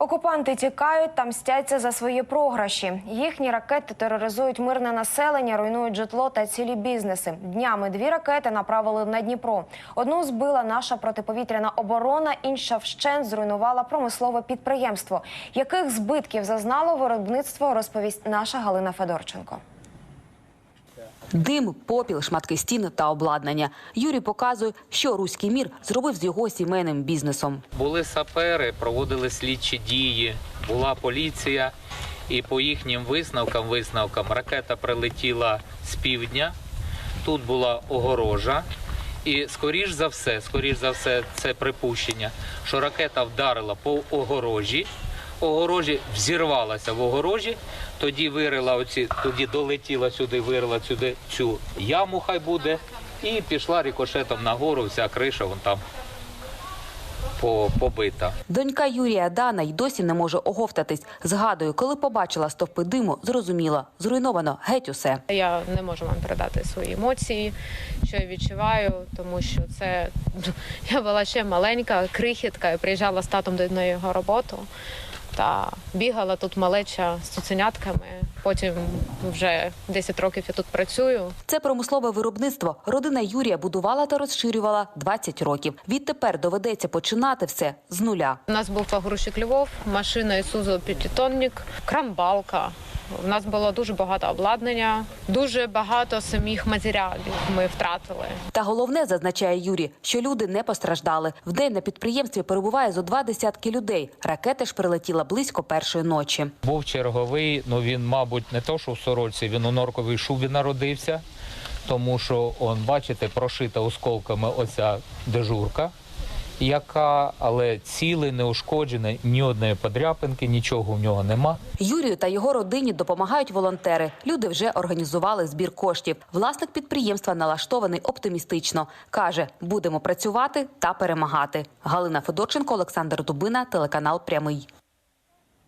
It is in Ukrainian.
Окупанти тікають та мстяться за свої програші. Їхні ракети тероризують мирне населення, руйнують житло та цілі бізнеси. Днями дві ракети направили на Дніпро. Одну збила наша протиповітряна оборона, інша вщент зруйнувала промислове підприємство. Яких збитків зазнало виробництво, розповість наша Галина Федорченко. Дим, попіл, шматки стін та обладнання. Юрій показує, що руський мір зробив з його сімейним бізнесом. Були сапери, проводили слідчі дії, була поліція, і по їхнім висновкам, висновкам ракета прилетіла з півдня. Тут була огорожа. І скоріш за все, скоріш за все, це припущення, що ракета вдарила по огорожі. Огорожі взірвалася в огорожі, тоді вирила оці, тоді долетіла сюди, вирила сюди цю яму, хай буде, і пішла рикошетом нагору, вся криша вон там по- побита. Донька Юрія Дана й досі не може оговтатись. Згадує, коли побачила стовпи диму, зрозуміла, зруйновано геть усе. Я не можу вам передати свої емоції, що я відчуваю, тому що це я була ще маленька, крихітка, і приїжджала з татом на його роботу. Та бігала тут малеча з цуценятками. Потім вже 10 років я тут працюю. Це промислове виробництво родина Юрія будувала та розширювала 20 років. Відтепер доведеться починати все з нуля. У нас був погрузчик Львов, машина Ісузу п'ятитонник, крамбалка. У нас було дуже багато обладнання, дуже багато самих матеріалів ми втратили. Та головне, зазначає Юрій, що люди не постраждали. Вдень на підприємстві перебуває зо два десятки людей. Ракета ж прилетіла близько першої ночі. Був черговий, ну він, мабуть, не то, що в сорочці, він у норковій шубі народився, тому що, он, бачите, прошита осколками оця дежурка, яка, але цілий, неушкоджений, ні одної подряпинки, нічого в нього нема. Юрію та його родині допомагають волонтери. Люди вже організували збір коштів. Власник підприємства налаштований оптимістично. каже, будемо працювати та перемагати. Галина Федорченко, Олександр Дубина, телеканал Прямий.